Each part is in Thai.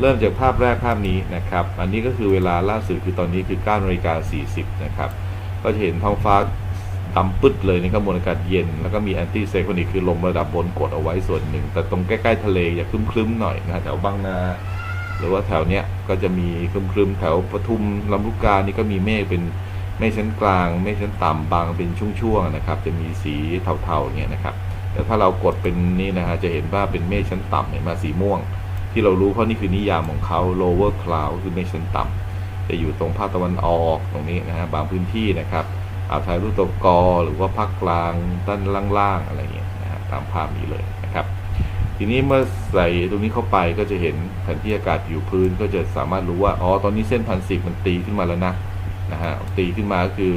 เริ่มจากภาพแรกภาพนี้นะครับ อันนี้ก็คือเวลาล่าสุดคือตอนนี้คือ9นาฬิกา40นะครับ ก็จะเห็นท้องฟ้าดำปึ๊ดเลยนะครับมวลอากาศเย็น แล้วก็มีแอนตี้ไซโคนิกคือลมระดับบนกดเอาไว้ส่วนหนึ่ง แต่ตรงใกล้ๆทะเลจะครึ้มๆหน่อยนะแถวบางนาหรือว่าแถวเนี้ยก็จะมีครึ้มๆแถวปทุมลำลูกกานี่ก็มีเมฆเป็นเมฆชั้นกลางเมฆชั้นต่ำบางเป็นช่วงๆนะครับ จะมีสีเทาๆเงี้ยนะครับ แต่ถ้าเรากดเป็นนี่นะฮะจะเห็นว่าเป็นเมฆชั้นต่ำเห็นมาสีม่วง ที่เรารู้เพราะนี่คือนิยามของเขา lower cloud คือเมฆชั้นต่ำจะอยู่ตรงภาคตะวันออกตรงนี้นะฮะบางพื้นที่นะครับอาวไทยรุตวกอหรือว่าภาคกลางด้านล่างๆอะไรเงี้ยนะฮะตามภาพนี้เลยนะครับ ทีนี้เมื่อใส่ตรงนี้เข้าไปก็จะเห็นแผนที่อากาศผิวพื้นก็จะสามารถรู้ว่าอ๋อตอนนี้เส้นพันสิบมันตีขึ้นมาแล้วนะนะฮะตีขึ้นมาก็คือ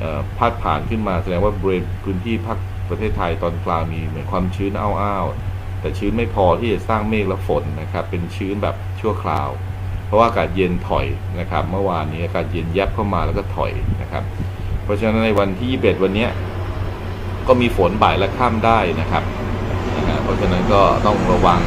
เอ่อพาดผ่านขึ้นมาแสดงว่าบริเวณพื้นที่ภาคประเทศไทยตอนกลางมีเหมือนความชื้นอ้าวๆ แต่ชื้นไม่พอที่จะสร้างเมฆและฝนนะครับ เป็นชื้นแบบชั่วคราว เพราะว่าอากาศเย็นถอยนะครับ เมื่อวานนี้อากาศเย็นยับเข้ามาแล้วก็ถอยนะครับ เพราะฉะนั้นในวันที่ 21 วันนี้ก็มีฝนบ่ายและค่ำได้นะครับนะเพราะฉะนั้นก็ต้องระวัง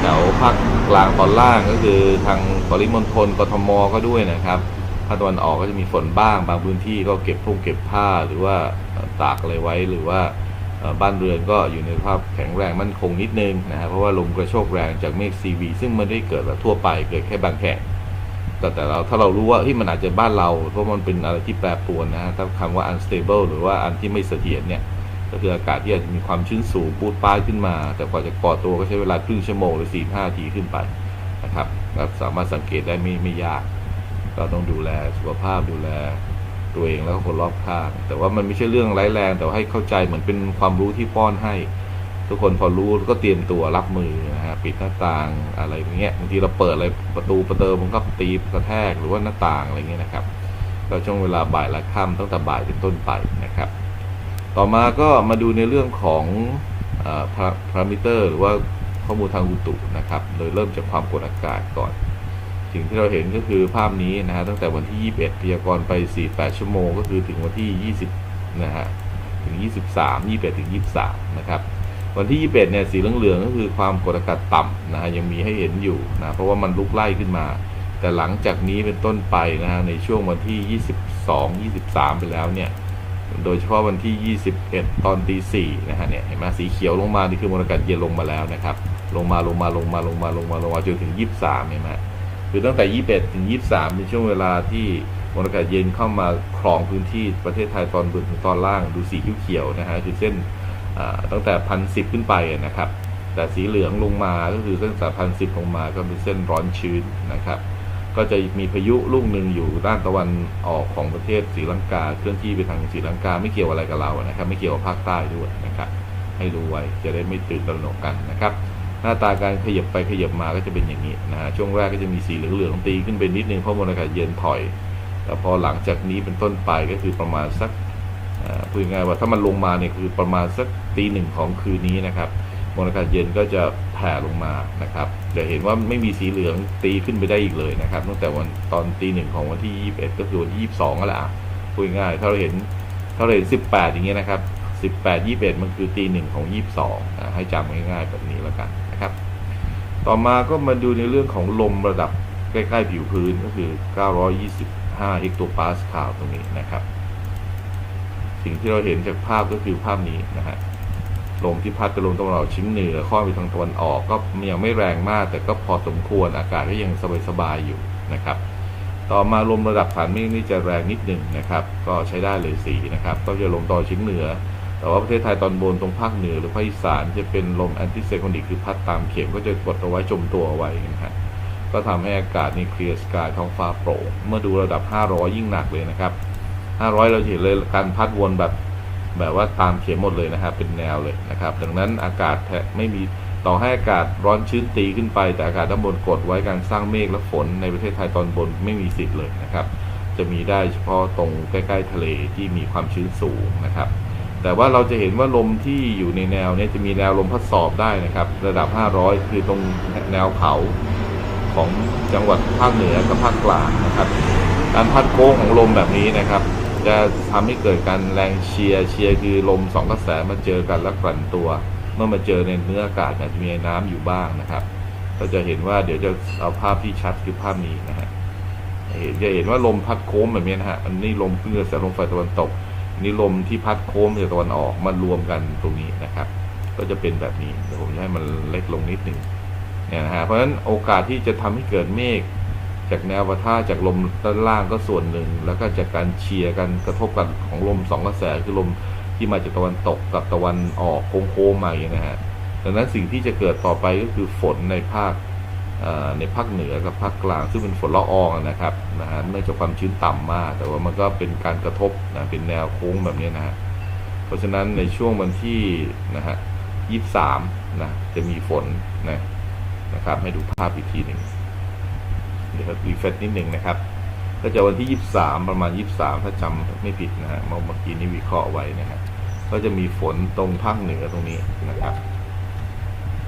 แถวภาคกลางตอนล่างก็คือทางปริมณฑลกทมก็ด้วยนะครับภาคตะวันออกก็จะมีฝนบ้าง บางพื้นที่ก็เก็บพุ่งเก็บผ้าหรือว่าตากอะไรไว้หรือว่า บ้านเรือนก็อยู่ในสภาพแข็งแรงมั่นคงนิดนึงนะฮะเพราะว่าลมกระโชกแรงจากเมฆซีวีซึ่งมันไม่ได้เกิดแบบทั่วไปเกิดแค่บางแห่งแต่แต่เราถ้าเรารู้ว่าที่มันอาจจะบ้านเรา เพราะมันเป็นอะไรที่แปรปรวนนะฮะถ้าคำว่า unstable หรือว่าอันที่ไม่เสถียรเนี่ยก็คืออากาศที่อาจจะมีความชื้นสูงปูดป้ายขึ้นมา แต่กว่าจะก่อตัวก็ใช้เวลาครึ่งชั่วโมงหรือสี่ห้าทีขึ้นไปนะครับสามารถสังเกตได้ไม่ไม่ยากก็ต้องดูแลสุขภาพดูแล ตัวเองแล้วก็คนรอบข้าง แต่ว่ามันไม่ใช่เรื่องร้ายแรง แต่ให้เข้าใจเหมือนเป็นความรู้ที่ป้อนให้ ทุกคนพอรู้ก็เตรียมตัวรับมือนะฮะปิดหน้าต่างอะไรเงี้ยบางทีเราเปิดอะไรประตูประเติมมันก็ตีกระแทกหรือว่าหน้าต่างอะไรเงี้ยนะครับก็ช่วงเวลาบ่ายและค่ำตั้งแต่บ่ายเป็นต้นไปนะครับ ต่อมาก็มาดูในเรื่องของพารามิเตอร์หรือว่าข้อมูลทางอุตุนะครับ โดยเริ่มจากความกดอากาศก่อน สิ่งที่เราเห็นก็คือภาพนี้นะฮะตั้งแต่วันที่ 21พยากรณ์ไป 48 ชั่วโมง ก็คือถึงวันที่ 20 นะฮะถึง 23 21ถึง 23 นะครับ วันที่ 21 เนี่ยสีเหลืองๆก็คือความกดอากาศต่ำนะฮะยังมีให้เห็นอยู่นะเพราะว่ามันลุกไล่ขึ้นมา แต่หลังจากนี้เป็นต้นไปนะฮะในช่วงวันที่ 22 23 ไปแล้วเนี่ยโดยเฉพาะวันที่ 21 ตอนตี4นะฮะเนี่ยเห็นไหมสีเขียวลงมานี่คือมวลอากาศเย็นลงมาแล้วนะครับ ลงมาลงมาลงมาลงมาลงมาลงมาจนถึง 23เห็นไหม คือตั้งแต่ 21 ถึง 23 เป็นช่วงเวลาที่มวลอากาศเย็นเข้ามาครองพื้นที่ประเทศไทยตอนบนถึงตอนล่างดูสีเขียวๆนะฮะคือเส้นตั้งแต่พันสิบขึ้นไปนะครับ แต่สีเหลืองลงมาก็คือตั้งแต่พันสิบลงมาก็เป็นเส้นร้อนชื้นนะครับ ก็จะมีพายุลูกหนึ่งอยู่ด้านตะวันออกของประเทศศรีลังกาเคลื่อนที่ไปทางศรีลังกาไม่เกี่ยวอะไรกับเรานะครับ ไม่เกี่ยวกับภาคใต้ด้วยนะครับ ให้รู้ไว้จะได้ไม่ตื่นตระหนกกันนะครับ หน้าตาการขยับไปขยับมาก็จะเป็นอย่างนี้นะฮะช่วงแรกก็จะมีสีเหลืองๆตีขึ้นไปนิดนึงเพราะมวลอากาศเย็นถอยแต่พอหลังจากนี้เป็นต้นไปก็คือประมาณสักพูดง่ายๆว่าถ้ามันลงมาเนี่ยคือประมาณสักตีหนึ่งของคืนนี้นะครับมวลอากาศเย็นก็จะแผ่ลงมานะครับจะเห็นว่าไม่มีสีเหลืองตีขึ้นไปได้อีกเลยนะครับตั้งแต่วันตอนตีหนึ่งของวันที่ 21 ก็คือวันที่ 22นั่นแหละอะพูดง่ายๆถ้าเราเห็นถ้าเราเห็น 18 อย่างเงี้ยนะครับ 18 21 มันคือตีหนึ่งของ 22อะให้จำง่ายๆแบบนี้แล้วกัน นะครับ ต่อมาก็มาดูในเรื่องของลมระดับใกล้ๆผิวพื้นก็คือ 925 เฮกโตปาสคาลตรงนี้นะครับ สิ่งที่เราเห็นจากภาพก็คือภาพนี้นะฮะลมที่พัดไปลมตะวันออกเฉียงเหนือค่อไปทางตะวันออกก็ยังไม่แรงมาก แต่ก็พอสมควรอากาศก็ยังสบายๆอยู่นะครับ ต่อมาลมระดับฐานเมฆนี่จะแรงนิดหนึ่งนะครับ ก็ใช้ได้เลยสีนะครับ ก็จะลมตะวันออกเฉียงเหนือ แต่ว่าประเทศไทยตอนบนตรงภาคเหนือหรือภาคอีสานจะเป็นลมแอนติไซโคนิกคือพัดตามเข็มก็จะกดเอาไว้จมตัวเอาไว้นะฮะก็ทำให้อากาศนี่เคลียร์สกายท้องฟ้าโปร่งเมื่อดูระดับ 500 ยิ่งหนักเลยนะครับ 500 เราเห็นเลยการพัดวนแบบแบบว่าตามเข็มหมดเลยนะครับเป็นแนวเลยนะครับ ดังนั้นอากาศแทไม่มีต่อให้อากาศร้อนชื้นตีขึ้นไป แต่อากาศด้านบนกดไว้การสร้างเมฆและฝนในประเทศไทยตอนบนไม่มีสิทธิ์เลยนะครับ จะมีได้เฉพาะตรงใกล้ ๆ ทะเลที่มีความชื้นสูงนะครับ แต่ว่าเราจะเห็นว่าลมที่อยู่ในแนวนี้จะมีแนวลมพัดสอบได้นะครับ ระดับ 500 คือตรงแนวเขาของจังหวัดภาคเหนือกับภาคกลางนะครับ การพัดโค้งของลมแบบนี้นะครับ จะทำให้เกิดการแรงเชียร์เชียร์คือลมสองกระแสมาเจอกันแล้วกลั่นตัว เมื่อมาเจอในเนื้ออากาศจะมีน้ำอยู่บ้างนะครับก็จะเห็นว่าเดี๋ยวจะเอาภาพที่ชัดคือภาพนี้นะฮะเห็นจะเห็นว่าลมพัดโค้งแบบนี้นะฮะอันนี้ลมขึ้นกระแสลมฝ่ายตะวันตก นนี้ลมที่พัดโค้งจากตะวันออกมารวมกันตรงนี้นะครับ ก็จะเป็นแบบนี้เดี๋ยวผมจะให้มันเล็กลงนิดหนึ่งเนี่ยนะฮะเพราะฉะนั้นโอกาสที่จะทำให้เกิดเมฆจากแนวปะทะจากลมด้านล่างก็ส่วนหนึ่ง แล้วก็จากการเชียร์กันกระทบกันของลมสองกระแสคือลมที่มาจากตะวันตกกับตะวันออกโค้งๆมาอย่างนี้นะฮะดังนั้นสิ่งที่จะเกิดต่อไปก็คือฝนในภาค ในภาคเหนือกับภาคกลาง ซึ่งเป็นฝนละอองนะครับนะฮะเนื่องจากความชื้นต่ำมาก แต่ว่ามันก็เป็นการกระทบนะเป็นแนวโค้งแบบนี้นะฮะเพราะฉะนั้นในช่วงวันที่นะฮะยี่สามนะจะมีฝนนะนะครับ ให้ดูภาพอีกทีหนึ่งเดี๋ยวรีเฟซนิดหนึ่งนะครับก็จะวันที่ยี่สามประมาณยี่สามถ้าจำไม่ผิดนะฮะเมื่อเมื่อกี้นี้วิเคราะห์ไว้นะฮะก็จะมีฝนตรงภาคเหนือตรงนี้นะครับ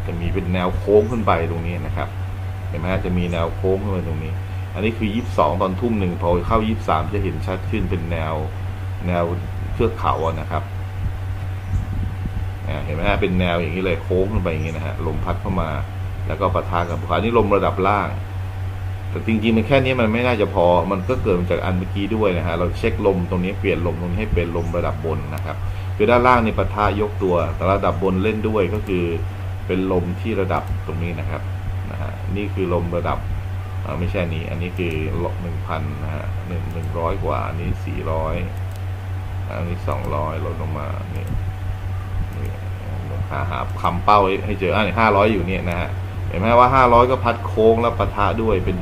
จะมีเป็นแนวโค้งขึ้นไปตรงนี้นะครับ เห็นไหมจะมีแนวโค้งขึ้นไปตรงนี้ อันนี้คือยี่สองตอนทุ่มหนึ่งพอเข้ายี่สามจะเห็นชัดขึ้นเป็นแนวแนวเทือกเขาอะนะครับเห็นไหมฮะเป็นแนวอย่างนี้เลยโค้งขึ้นไปอย่างนี้นะฮะลมพัดเข้ามา แล้วก็ปะทะกับภูเขานนี้ลมระดับล่าง แต่จริงๆมันแค่นี้มันไม่น่าจะพอ มันก็เกิดจากอันเมื่อกี้ด้วยนะฮะเราเช็คลมตรงนี้เปลี่ยนลมตรงนี้ให้เป็นลมระดับบนนะครับคือด้านล่างนี่ปะทะยกตัว แต่ระดับบนเล่นด้วยก็คือเป็นลมที่ระดับตรงนี้นะครับ นะฮะนี่คือลมระดับไม่ใช่นี้ อันนี้คือลบหนึ่งพันนะฮะหนึ่งหนึ่งร้อยกว่า อันนี้สี่ร้อยอันนี้สองร้อยลดลงมานี่หาหาคำเป้าให้เจออันนี้ห้าร้อยอยู่เนี่ยนะฮะเห็นไหมว่าห้าร้อยก็พัดโค้งแล้วปะทะด้วยเป็น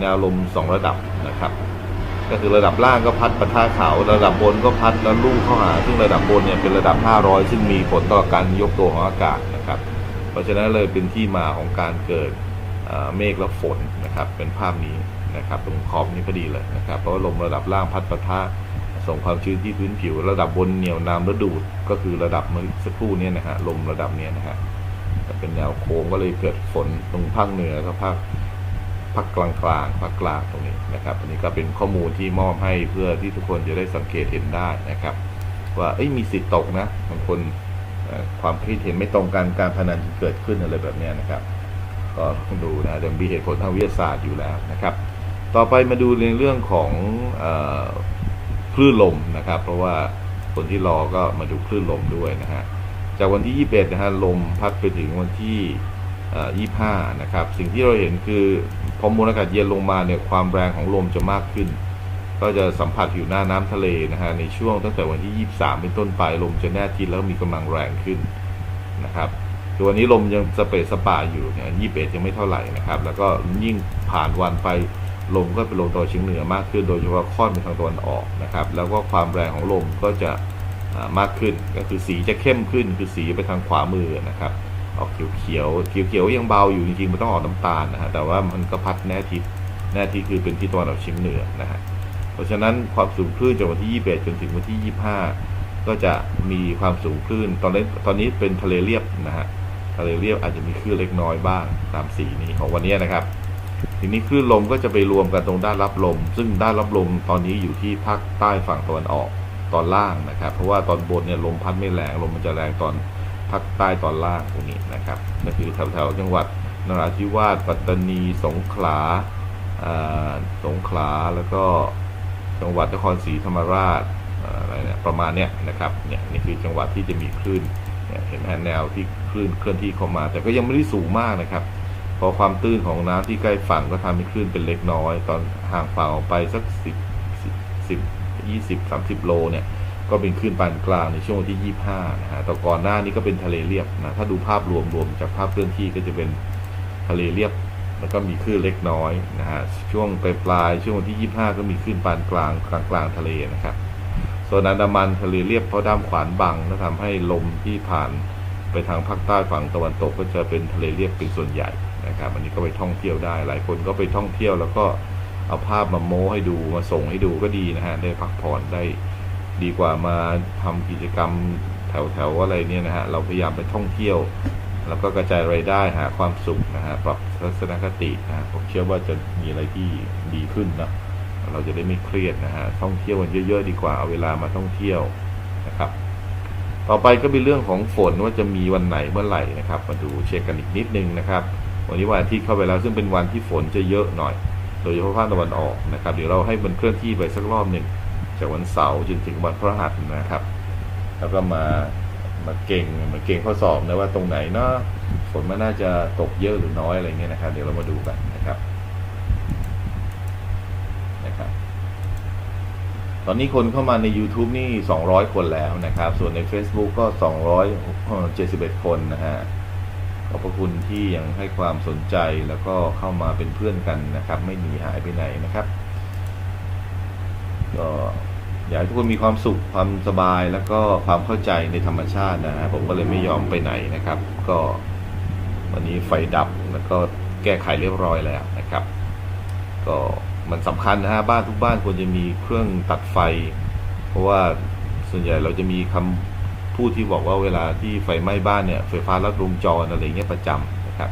แนวลมสองระดับนะครับก็คือระดับล่างก็พัดปะทะเขาระดับบนก็พัดแล้วลุ่งเข้าหาซึ่งระดับบนเนี่ยเป็นระดับ 500 ซึ่งมีผลต่อการยกตัวของอากาศ เพราะฉะนั้นเลยเป็นที่มาของการเกิดเมฆและฝนนะครับ เป็นภาพนี้นะครับ ตรงขอบนี้พอดีเลยนะครับ เพราะว่าลมระดับล่างพัดปะทะส่งความชื้นที่พื้นผิว ระดับบนเหนียวนำและดูดก็คือระดับเมื่อสักครู่นี้นะฮะลมระดับเนี้ยนะฮะเป็นแนวโค้งก็เลยเกิดฝนตรงภาคเหนือกับภาคภาคกลางกลางๆภาคกลางตรงนี้นะครับ อันนี้ก็เป็นข้อมูลที่มอบให้เพื่อที่ทุกคนจะได้สังเกตเห็นได้นะครับ ว่าเอ้ยมีสิทธิ์ตกนะบางคน ความคิดเห็นไม่ตรงกันการพนันเกิดขึ้นอะไรแบบนี้นะครับ ก็ต้องดูนะเดี๋ยวมีเหตุผลทางวิทยาศาสตร์อยู่แล้วนะครับ ต่อไปมาดูในเรื่องของอคลื่นลมนะครับ เพราะว่าคนที่รอก็มาดูคลื่นลมด้วยนะฮะจากวันที่ 21 นะฮะลมพัดไปถึงวันที่เอ่อ25 นะครับ สิ่งที่เราเห็นคือพอมวลอากาศเย็นลงมาเนี่ยความแรงของลมจะมากขึ้น ก็จะสัมผัสอยู่หน้าน้ำทะเลนะฮะในช่วงตั้งแต่วันที่ 23 เป็นต้นไปลมจะแน่ทินแล้วมีกำลังแรงขึ้นนะครับตัววันนี้ลมยังสเปรสปาอยู่เนี่ย21ยังไม่เท่าไหร่นะครับ แล้วก็ยิ่งผ่านวันไปลมก็เป็นลมตะวันเฉียงเหนือมากขึ้น โดยเฉพาะค่อนไปทางตะวันออกนะครับ แล้วก็ความแรงของลมก็จะมากขึ้นก็คือสีจะเข้มขึ้น คือสีไปทางขวามือนะครับออกเขียวเขียวเขียวเขียวยังเบาอยู่จริงๆมันต้องออกน้ำตาลนะฮะแต่ว่ามันก็พัดแน่ทิศแน่ทิศคือเป็นที่ตะวันออกเฉียงเหนือนะฮะ ราะฉะนั้นความสูงคลื่นจากวันที่ 21 จนถึงวันที่ 25 ก็จะมีความสูงคลื่น ตอนนี้ตอนนี้เป็นทะเลเรียบนะฮะทะเลเรียบอาจจะมีคลื่นเล็กน้อยบ้างตามสีนี้ของวันนี้นะครับ ทีนี้คลื่นลมก็จะไปรวมกันตรงด้านรับลม ซึ่งด้านรับลมตอนนี้อยู่ที่ภาคใต้ฝั่งตะวันออกตอนล่างนะครับ เพราะว่าตอนบนเนี่ยลมพัดไม่แรงลมมันจะแรงตอนภาคใต้ตอนล่างตรงนี้นะครับก็คือแถวๆจังหวัดนราธิวาสปัตตานี สงขลาอ่าสงขลาแล้วก็ จังหวัดนครศรีธรรมราชอะไรเนี่ยประมาณเนี้ยนะครับเนี่ยนี่คือจังหวัดที่จะมีคลื่นเนี่ยเห็นไหมแนวที่คลื่นเคลื่อนที่เข้ามา แต่ก็ยังไม่ได้สูงมากนะครับ พอความตื้นของน้ำที่ใกล้ฝั่งก็ทำให้คลื่นเป็นเล็กน้อย ตอนห่างฝั่งออกไปสักสิบสิบยี่สิบสามสิบโลเนี่ยก็เป็นคลื่นปานกลางในช่วงที่ยี่ห้านะฮะแต่ก่อนหน้านี้ก็เป็นทะเลเรียบนะ ถ้าดูภาพรวมรวมจากภาพเคลื่อนที่ก็จะเป็นทะเลเรียบ แล้วก็มีคลื่นเล็กน้อยนะฮะช่วงปลายปลายช่วงวันที่ยี่ห้าก็มีคลื่นปานกลางกลางกลางทะเลนะครับส่วนอันดามันทะเลเรียบเพราะด้ามขวานบังและทำให้ลมที่ผ่านไปทางภาคใต้ฝั่งตะวันตกก็จะเป็นทะเลเรียบเป็นส่วนใหญ่นะครับอันนี้ก็ไปท่องเที่ยวได้ หลายคนก็ไปท่องเที่ยวแล้วก็เอาภาพมาโม้ให้ดูมาส่งให้ดูก็ดีนะฮะได้พักผ่อนได้ดีกว่ามาทำกิจกรรมแถวๆอะไรเนี่ยนะฮะเราพยายามไปท่องเที่ยว แล้วก็กระจายรายได้หาความสุขนะฮะปรับทัศนคตินะฮะผมเชื่อว่าจะมีอะไรที่ดีขึ้นนะเราจะได้ไม่เครียดนะฮะท่องเที่ยวกันเยอะ ๆ ดีกว่าเอาเวลามาท่องเที่ยวนะครับ ต่อไปก็เป็นเรื่องของฝนว่าจะมีวันไหนเมื่อไหร่นะครับ มาดูเช็คกันอีกนิดนึงนะครับวันนี้วันอาทิตย์เข้าไปแล้วซึ่งเป็นวันที่ฝนจะเยอะหน่อย โดยเฉพาะภาคตะวันออกนะครับเดี๋ยวเราให้มันเคลื่อนที่ไปสักรอบหนึ่งจากวันเสาร์จนถึงวันพฤหัสนะครับ แล้วก็มา มาเก่งมาเก่งข้อสอบนะว่าตรงไหนเนาะฝนมันน่าจะตกเยอะหรือน้อยอะไรเงี้ยนะครับ เดี๋ยวเรามาดูกันนะครับนะครับ ตอนนี้คนเข้ามาใน YouTube นี่ 200 คนแล้วนะครับ ส่วนใน Facebook ก็ 271 คนนะฮะขอบพระคุณที่ยังให้ความสนใจแล้วก็เข้ามาเป็นเพื่อนกันนะครับ ไม่หนีหายไปไหนนะครับ ก็ อยากให้ทุกคนมีความสุขความสบายแล้วก็ความเข้าใจในธรรมชาตินะฮะผมก็เลยไม่ยอมไปไหนนะครับ ก็วันนี้ไฟดับแล้วก็แก้ไขเรียบร้อยแล้วนะครับ ก็มันสำคัญนะฮะบ้านทุกบ้านควรจะมีเครื่องตัดไฟ เพราะว่าส่วนใหญ่เราจะมีคำพูดที่บอกว่าเวลาที่ไฟไหม้บ้านเนี่ยไฟฟ้าลัดวงจรอะไรเงี้ยประจำนะครับ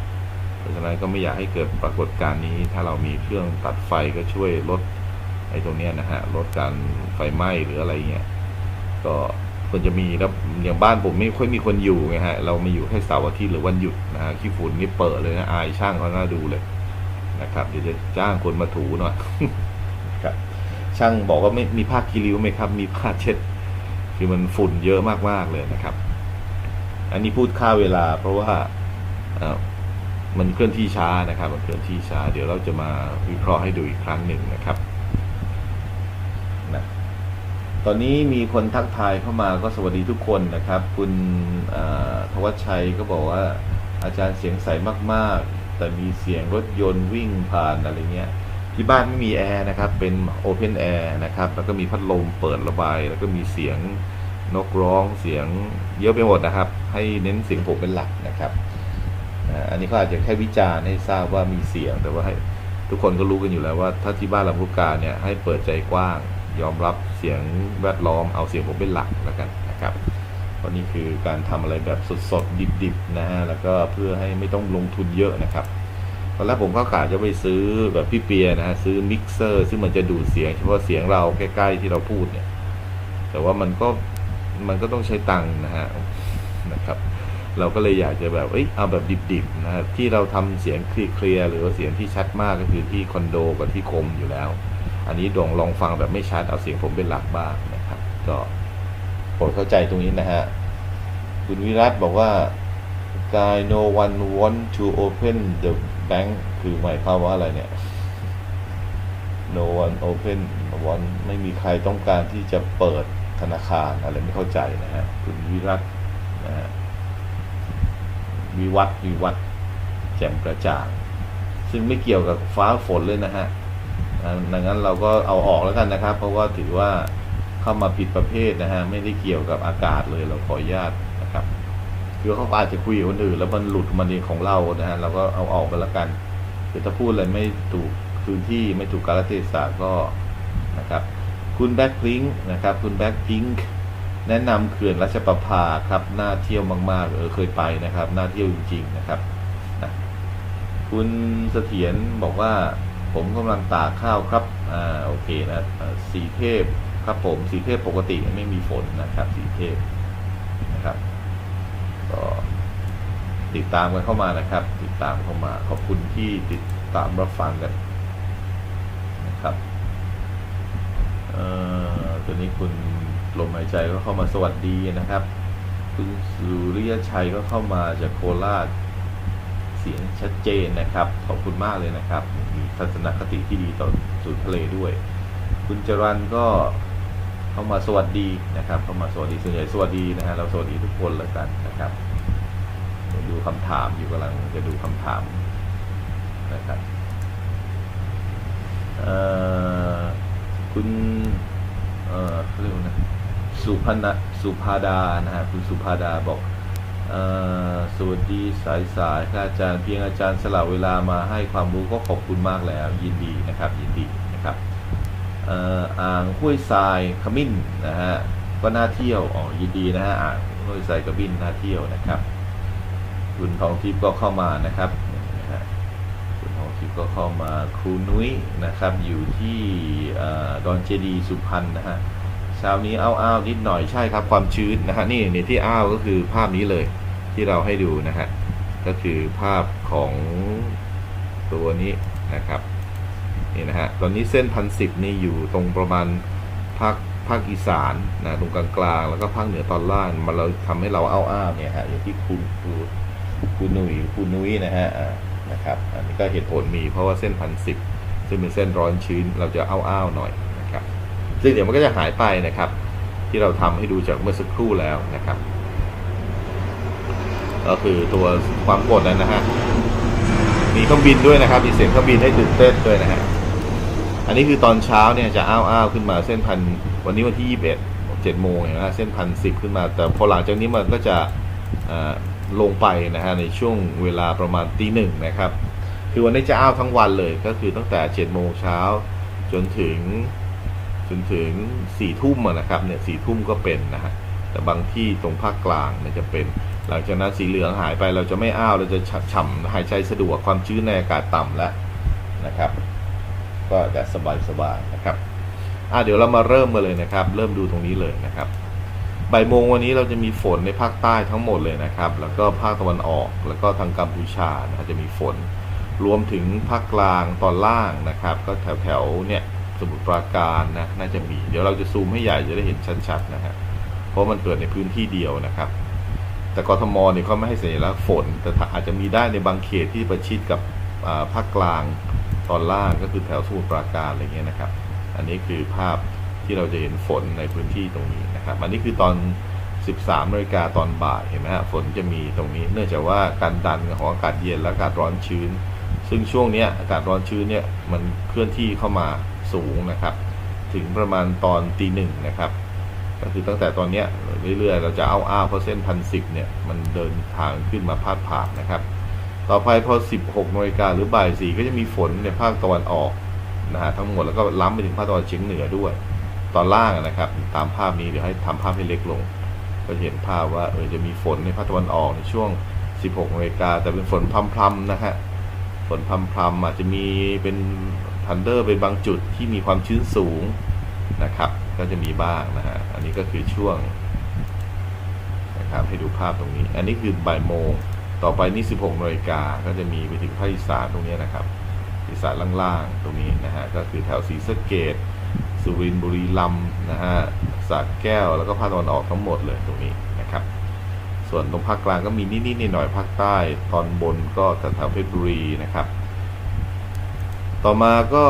เพราะฉะนั้นก็ไม่อยากให้เกิดปรากฏการณ์นี้ ถ้าเรามีเครื่องตัดไฟก็ช่วยลด ไอ้ตรงเนี้ยนะฮะลดการไฟไหม้หรืออะไรเงี้ยก็ควรจะมีแล้วอย่างบ้านผมไม่ค่อยมีคนอยู่ไงฮะเราไม่อยู่แค่เสาร์อาทิตย์หรือวันหยุดนะฮะขี้ฝุ่นนี่เปิดเลยนะอายช่างเขาหน่าดูเลยนะครับเดี๋ยวจะจ้างคนมาถูหน่อยครับ ช่างบอกว่าไม่มีผ้าคีริ้วไหมครับ มีผ้าเช็ด คือมันฝุ่นเยอะมากๆเลยนะครับ อันนี้พูดค่าเวลา เพราะว่าอมันเคลื่อนที่ช้านะครับ มันเคลื่อนที่ช้า เดี๋ยวเราจะมาวิเคราะห์ให้ดูอีกครั้งหนึ่งนะครับ ตอนนี้มีคนทักทายเข้ามาก็สวัสดีทุกคนนะครับ คุณเอ่อธวัชชัยก็บอกว่า อาจารย์เสียงใสมากๆ แต่มีเสียงรถยนต์วิ่งผ่านอะไรเงี้ยที่บ้านไม่มีแอร์นะครับ เป็นโอเพนแอร์นะครับ แล้วก็มีพัดลมเปิดระบาย แล้วก็มีเสียงนกร้องเสียงเยอะไปหมดนะครับ ให้เน้นเสียงผมเป็นหลักนะครับอันนี้เขาอาจจะแค่วิจารณ์ให้ทราบว่ามีเสียงแต่ว่าให้ทุกคนก็รู้กันอยู่แล้วว่า ถ้าที่บ้านลำพูกาเนี่ยให้เปิดใจกว้าง ยอมรับเสียงแวดล้อมเอาเสียงผมเป็นหลักแล้วกันนะครับเพราะนี่คือการทำอะไรแบบสดๆดิบๆนะฮะแล้วก็เพื่อให้ไม่ต้องลงทุนเยอะนะครับตอนแรกผมก็กะจะไปซื้อแบบพี่เปียนะฮะซื้อมิกเซอร์ซึ่งมันจะดูดเสียงเฉพาะเสียงเราใกล้ๆที่เราพูดเนี่ย แต่ว่ามันก็มันก็ต้องใช้ตังค์นะฮะนะครับ เราก็เลยอยากจะแบบเอ้ยเอาแบบดิบๆนะฮะที่เราทำเสียงเคลียร์หรือว่าเสียงที่ชัดมากก็คือที่คอนโดกับที่คมอยู่แล้ว อันนี้ดองลองฟังแบบไม่ชัดเอาเสียงผมเป็นหลักบ้างนะครับ ก็โปรดเข้าใจตรงนี้นะฮะ คุณวิรัตบอกว่า guy no one want to open the bank คือหมายความว่าอะไรเนี่ย no one open one ไม่มีใครต้องการที่จะเปิดธนาคารอะไรไม่เข้าใจนะฮะ คุณวิรัตนะฮะวิวัฒน์วิวัฒน์แจ่มกระจ่าง ซึ่งไม่เกี่ยวกับฟ้าฝนเลยนะฮะ ดังนั้นเราก็เอาออกแล้วกันนะครับ เพราะว่าถือว่าเข้ามาผิดประเภทนะฮะไม่ได้เกี่ยวกับอากาศเลยเราขออนุญาตนะครับคือเขาอาจจะคุยกับคนอื่นแล้วมันหลุดมันเองของเรานะฮะเราก็เอาออกไปแล้วกันคือถ้าพูดอะไรไม่ถูกพื้นที่ไม่ถูกกาลเทศะก็นะครับ คุณแบ็คพิงค์นะครับ คุณแบ็คพิงค์แนะนำเขื่อนรัชประภาครับน่าเที่ยวมาก ๆ เออเคยไปนะครับน่าเที่ยวจริง ๆ นะครับนะคุณเสถียรบอกว่า ผมกำลังตากข้าวครับอ่าโอเคนะสีเทพครับผมสีเทพปกติไม่มีฝนนะครับ สีเทพนะครับก็ติดตามกันเข้ามานะครับ ติดตามเข้ามา ขอบคุณที่ติดตามรับฟังกันนะครับเอ่อตัวนี้คุณลมหายใจก็เข้ามาสวัสดีนะครับ คุณสุริยชัยก็เข้ามาจากโคราชเสียงชัดเจนนะครับ ขอบคุณมากเลยนะครับ ทัศนคติที่ดีต่อสู่ทะเลด้วย คุณจรันก็เข้ามาสวัสดีนะครับเข้ามาสวัสดีส่วนใหญ่สวัสดีนะฮะเราสวัสดีทุกคนแล้วกันนะครับดูคำถามอยู่กำลังจะดูคำถามนะครับคุณเอ่อเขาเรียกว่านะสุพนะสุภาดานะฮะคุณสุภาดาบอก สวัสดีสายสายค่ะอาจารย์เพียงอาจารย์สละเวลามาให้ความรู้ก็ขอบคุณมากแล้ว ยินดีนะครับยินดีนะครับอ่างห้วยทรายขมิ้นนะฮะก็น่าเที่ยวอ๋อยินดีนะฮะอ่างห้วยทรายขมิ้นน่าเที่ยวนะครับคุณทองทิพย์ก็เข้ามานะครับคุณทองทิพย์ก็เข้ามาครูนุ้ยนะครับอยู่ที่ดอนเจดียสุพรรณนะฮะ เช้านี้อ้าวๆนิดหน่อยใช่ครับความชื้นนะฮะนี่นี่ที่อ้าวก็คือภาพนี้เลยที่เราให้ดูนะฮะกก็คือภาพของตัวนี้นะครับนี่นะฮะตอนนี้เส้นพันสิบนี่อยู่ตรงประมาณภาคภาคอีสานนะตรงกลางๆ แล้วก็ภาคเหนือตอนล่างมันเราทำให้เราเอาอ้าวๆเนี่ยฮะอย่างที่คุณคุณคุณนุ้ยคุณนุ้ยนะฮะนะครับอันนี้ก็เหตุผลมีเพราะว่าเส้นพันสิบซึ่งเป็นเส้นร้อนชื้นเราจะเอาอ้าวๆหน่อย ซึ่งเดี๋ยวมันก็จะหายไปนะครับ ที่เราทำให้ดูจากเมื่อสักครู่แล้วนะครับ ก็คือตัวความกดนั้นนะฮะมีเครื่องบินด้วยนะครับ มีเสียงเครื่องบินให้ตื่นเต้นด้วยนะฮะอันนี้คือตอนเช้าเนี่ยจะอ้าวอ้าวขึ้นมาเส้นพันวันนี้วันที่ยี่สิบเอ็ดเจ็ดโมงเห็นไหมเส้นพันสิบขึ้นมา แต่พอหลังจากนี้มันก็จะลงไปนะฮะในช่วงเวลาประมาณตีหนึ่งนะครับ คือวันนี้จะอ้าวทั้งวันเลยก็คือตั้งแต่เจ็ดโมงเช้าจนถึง จนถึงสี่ทุ่มนะครับเนี่ยสี่ทุ่มก็เป็นนะฮะแต่บางที่ตรงภาคกลางเนี่ยจะเป็น หลังจากนั้นสีเหลืองหายไปเราจะไม่อ้าวเราจะฉ่ำหายใจสะดวกความชื้นในอากาศต่ำแล้วนะครับ ก็จะสบายสบายๆนะครับอะเดี๋ยวเรามาเริ่มกันเลยนะครับ เริ่มดูตรงนี้เลยนะครับบ่ายโมงวันนี้เราจะมีฝนในภาคใต้ทั้งหมดเลยนะครับ แล้วก็ภาคตะวันออกแล้วก็ทางกัมพูชานะจะมีฝน รวมถึงภาคกลางตอนล่างนะครับ ก็แถวแถวๆเนี่ย สมุทรปราการนะน่าจะมี เดี๋ยวเราจะซูมให้ใหญ่จะได้เห็นชัดๆนะฮะเพราะมันเกิดในพื้นที่เดียวนะครับ แต่กทมเนี่ยเขาไม่ให้สัญลักษณ์ฝน แต่อาจจะมีได้ในบางเขตที่ประชิดกับภาคกลางตอนล่างก็คือแถวสมุทรปราการอะไรเงี้ยนะครับ อันนี้คือภาพที่เราจะเห็นฝนในพื้นที่ตรงนี้นะครับ อันนี้คือตอน 13นาฬิกาตอนบ่ายเห็นไหมฮะฝนจะมีตรงนี้ เนื่องจากว่าการดันของอากาศเย็นและอากาศร้อนชื้น ซึ่งช่วงนี้อากาศร้อนชื้นเนี่ยมันเคลื่อนที่เข้ามา สูงนะครับ ถึงประมาณตอนตีหนึ่งนะครับ ก็คือตั้งแต่ตอนเนี้ยเรื่อยๆ เราจะเอาอ้าวเพราะเส้นพันสิบเนี่ยมันเดินทางขึ้นมาพาดผ่านนะครับ ต่อไปพอ 16นาฬิกาหรือบ่ายสี่ก็จะมีฝนในภาคตะวันออกนะฮะทั้งหมดแล้วก็ล้ำไปถึงภาคตะวันเฉียงเหนือด้วย ตอนล่างนะครับ ตามภาพนี้เดี๋ยวให้ทำภาพให้เล็กลง ก็เห็นภาพว่าเออจะมีฝนในภาคตะวันออกในช่วง 16นาฬิกาแต่เป็นฝนพรำๆนะฮะฝนพรำๆอาจจะมีเป็น ทันเดอร์เป็นบางจุดที่มีความชื้นสูงนะครับ ก็จะมีบ้างนะฮะ อันนี้ก็คือช่วงนะครับให้ดูภาพตรงนี้ อันนี้คือบ่ายโมง ต่อไปนี่ 16นาฬิกา ก็จะมีไปถึงภาคอีสานตรงนี้นะครับ อีสานล่างๆ ตรงนี้นะฮะ ก็คือแถวศรีสะเกดสุรินทร์บุรีรัมย์นะฮะสระแก้ว แล้วก็ภาคตะวันออกทั้งหมดเลยตรงนี้นะครับ ส่วนตรงภาคกลางก็มีนิดๆหน่อยๆภาคใต้ ตอนบนก็แถวเพชรบุรีนะครับ ต่อมาก็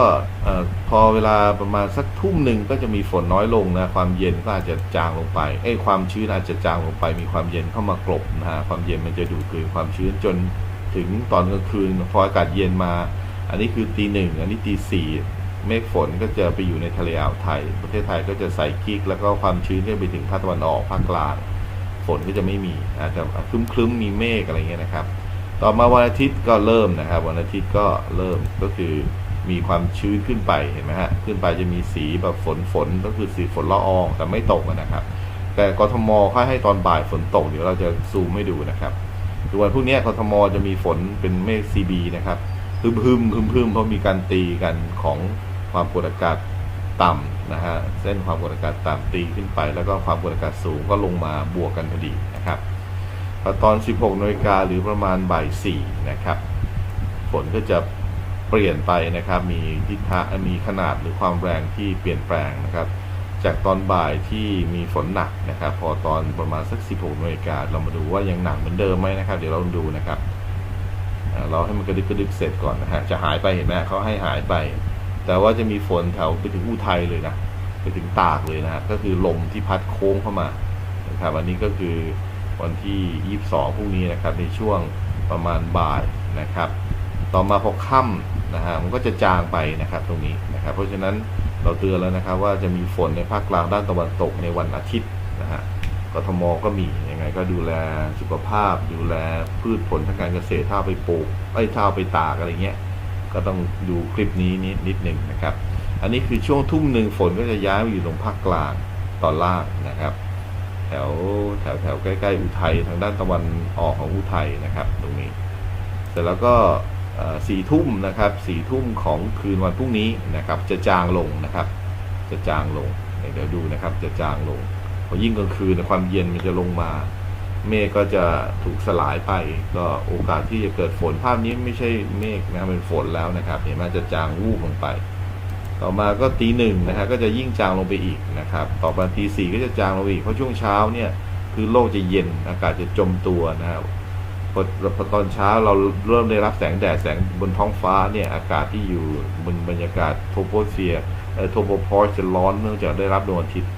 พอเวลาประมาณสักทุ่มหนึ่งก็จะมีฝนน้อยลงนะความเย็นก็อาจจะจางลงไปเอ้ความชื้นอาจจะจางลงไป มีความเย็นเข้ามากลบนะฮะความเย็นมันจะดูดกลืนความชื้นจนถึงตอนกลางคืนพออากาศเย็นมา อันนี้คือตีหนึ่งอันนี้ตีสี่เมฆฝนก็จะไปอยู่ในทะเลอ่าวไทย ประเทศไทยก็จะใส่กิ๊กแล้วก็ความชื้นก็ไปถึงภาคตะวันออกภาคกลางฝนก็จะไม่มีอาจจะคลึ้มคลึ้มๆมีเมฆอะไรเงี้ยนะครับ ต่อมาวันอาทิตย์ก็เริ่มนะครับ วันอาทิตย์ก็เริ่มก็คือมีความชื้นขึ้นไปเห็นไหมฮะขึ้นไปจะมีสีแบบฝนฝนก็คือสีฝนละอองแต่ไม่ตกนะครับ แต่กทมเขาให้ตอนบ่ายฝนตกเดี๋ยวเราจะซูมให้ดูนะครับคือวันพรุ่งนี้กทมจะมีฝนเป็นเมฆซีบีนะครับพึมพึมพึมพึมเพราะมีการตีกันของความกดอากาศต่ำนะฮะเส้นความกดอากาศต่ำตีขึ้นไป แล้วก็ความกดอากาศสูงก็ลงมาบวกกันพอดีนะครับ ตอน 16นาฬิกาหรือประมาณบ่าย4นะครับ ฝนก็จะเปลี่ยนไปนะครับ มีทิศทางมีขนาดหรือความแรงที่เปลี่ยนแปลงนะครับ จากตอนบ่ายที่มีฝนหนักนะครับ พอตอนประมาณสัก 16นาฬิกาเรามาดูว่ายังหนักเหมือนเดิมไหมนะครับ เดี๋ยวเราดูนะครับ เราให้มันกระดึกกระดึกเสร็จก่อนนะฮะ จะหายไปเห็นไหมเขาให้หายไป แต่ว่าจะมีฝนแถวไปถึงอุทัยเลยนะ ไปถึงตากเลยนะฮะ ก็คือลมที่พัดโค้งเข้ามานะครับ อันนี้ก็คือ วันที่ 22พรุ่งนี้นะครับในช่วงประมาณบ่ายนะครับ ต่อมาพอค่ำนะฮะมันก็จะจางไปนะครับตรงนี้นะครับ เพราะฉะนั้นเราเตือนแล้วนะครับ ว่าจะมีฝนในภาคกลางด้านตะวันตกในวันอาทิตย์นะฮะกทมก็มียังไงก็ดูแลสุขภาพ ดูแลพืชผลทางการเกษตรถ้าไปปลูกไอ้ถ้าเอาไปตากอะไรเงี้ยก็ต้องดูคลิปนี้นิดนิดหนึ่งนะครับ อันนี้คือช่วงทุ่มหนึ่งฝนก็จะย้ายมาอยู่ตรงภาคกลางตอนล่างนะครับ แถวแถวแถวใกล้ๆอุทัยทางด้านตะวันออกของอุทัยนะครับตรงนี้เสร็จแล้วก็สี่ทุ่มนะครับสี่ทุ่มของคืนวันพรุ่งนี้นะครับ จะจางลงนะครับ จะจางลงเดี๋ยวดูนะครับ จะจางลงพอยิ่งกลางคืนความเย็นมันจะลงมา เมฆก็จะถูกสลายไป ก็โอกาสที่จะเกิดฝนภาพนี้ไม่ใช่เมฆนะเป็นฝนแล้วนะครับ เห็นไหมจะจางวูบลงไป ต่อมาก็ตีหนึ่งนะฮะก็จะยิ่งจางลงไปอีกนะครับ ต่อมาตีสี่ก็จะจางลงไปอีกเพราะช่วงเช้าเนี่ยคือโลกจะเย็นอากาศจะจมตัวนะครับพอตอนเช้าเราเริ่มได้รับแสงแดดแสงบนท้องฟ้าเนี่ยอากาศที่อยู่บนบรรยากาศโทโปสเฟียโทโปพอร์จะร้อนเนื่องจากได้รับดวงอาทิตย์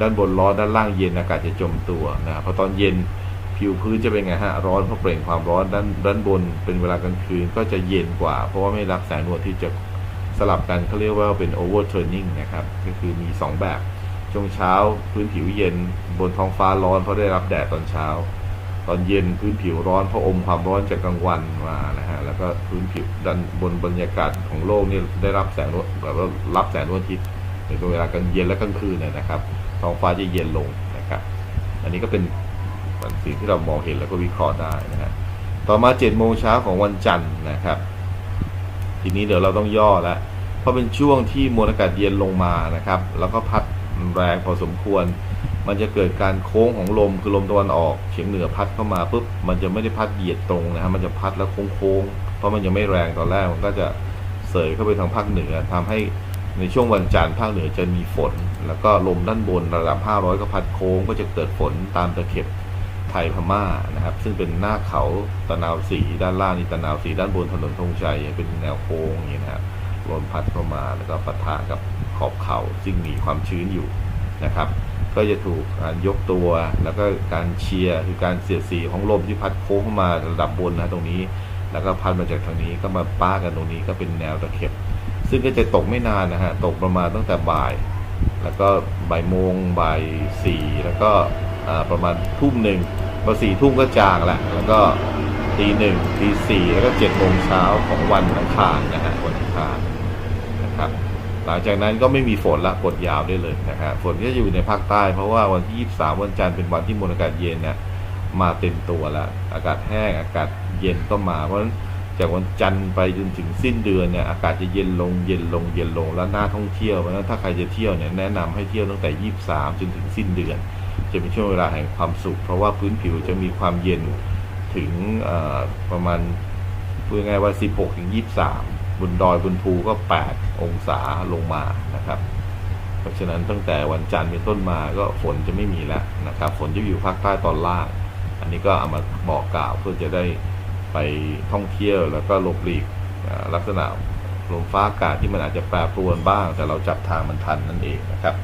ด้านบนร้อนด้านล่างเย็นอากาศจะจมตัวนะพอตอนเย็นผิวพื้นจะเป็นไงฮะร้อนเพราะเปล่งความร้อนด้านด้านบนเป็นเวลากลางคืนก็จะเย็นกว่า เพราะว่าไม่รับแสงดวงอาทิตย์จะ สลับกันเขาเรียกว่าเป็น overturning นะครับ ก็คือมี 2 แบบ ช่วงเช้าพื้นผิวเย็นบนท้องฟ้าร้อนเพราะได้รับแดดตอนเช้า ตอนเย็นพื้นผิวร้อนเพราะอมความร้อนจากกลางวันมานะฮะ แล้วก็พื้นผิวด้านบนบรรยากาศของโลกนี่ได้รับแสงแบบว่ารับแสงดวงอาทิตย์ในเวลากลางเย็นและกลางคืนเนยนะครับ ท้องฟ้าจะเย็นลงนะครับ อันนี้ก็เป็นสิ่งที่เรามองเห็นแล้วก็วิเคราะห์ได้นะฮะ ต่อมา7จ็ดโมงเช้าของวันจันทร์นะครับ ทีนี้เดี๋ยวเราต้องย่อแล้วเพราะเป็นช่วงที่มวลอากาศเย็นลงมานะครับ แล้วก็พัดแรงพอสมควร มันจะเกิดการโค้งของลมคือลมตะวันออกเฉียงเหนือพัดเข้ามาปุ๊บมันจะไม่ได้พัดเหยียดตรงนะฮะมันจะพัดแล้วโค้งๆเพราะมันยังไม่แรงตอนแรกมันก็จะเสยเข้าไปทางภาคเหนือทำให้ในช่วงวันจันทร์ภาคเหนือจะมีฝน แล้วก็ลมด้านบนระดับ 500 ก็พัดโค้งก็จะเกิดฝนตามตะเข็บ ไทยพม่านะครับ ซึ่งเป็นหน้าเขาตะนาวสีด้านล่างนี่ตะนาวสีด้านบนถนนธงชัยเป็นแนวโค้งอย่างนี้นะครับลมพัดเข้ามาแล้วก็ปะทะกับขอบเขาซึ่งมีความชื้นอยู่นะครับ ก็จะถูกการยกตัวแล้วก็การเชียร์คือการเสียดสีของลมที่พัดโค้งเข้ามาระดับบนนะตรงนี้ แล้วก็พัดมาจากทางนี้ก็มาป้ากันตรงนี้ก็เป็นแนวตะเข็บ ซึ่งก็จะตกไม่นานนะฮะตกประมาณตั้งแต่บ่าย แล้วก็บ่ายโมงบ่ายสี่แล้วก็ ประมาณทุ่มหนึ่งพอสี่ทุ่มก็จางแหละแล้วก็ตีหนึ่งตีสี่แล้วก็เจ็ดโมงเช้าของวันอังคารนะฮะวันอังคารนะครับหลังจากนั้นก็ไม่มีฝนละกดยาวได้เลยนะครับฝนก็จะอยู่ในภาคใต้ เพราะว่าวันที่ 23 วันจันทร์เป็นวันที่มวลอากาศเย็นเนี่ยมาเต็มตัวแล้วอากาศแห้งอากาศเย็นก็มา เพราะฉะนั้นจากวันจันทร์ไปจนถึงสิ้นเดือนเนี่ยอากาศจะเย็นลงเย็นลงเย็นลงแล้วน่าท่องเที่ยวเพราะฉะนั้นถ้าใครจะเที่ยวเนี่ยแนะนำให้เที่ยวตั้งแต่ 23 จนถึงสิ้นเดือน จะเป็นช่วงเวลาแห่งความสุข เพราะว่าพื้นผิวจะมีความเย็นถึงประมาณพูดง่ายว่า 16 ถึง 23 บนดอยบนภูก็ 8 องศาลงมานะครับ เพราะฉะนั้นตั้งแต่วันจันทร์เป็นต้นมาก็ฝนจะไม่มีแล้วนะครับ ฝนจะอยู่ภาคใต้ตอนล่าง อันนี้ก็เอามาบอกกล่าวเพื่อจะได้ไปท่องเที่ยวแล้วก็หลบหลีกลักษณะลมฟ้าอากาศที่มันอาจจะแปรปรวนบ้าง แต่เราจับทางมันทันนั่นเองนะครับ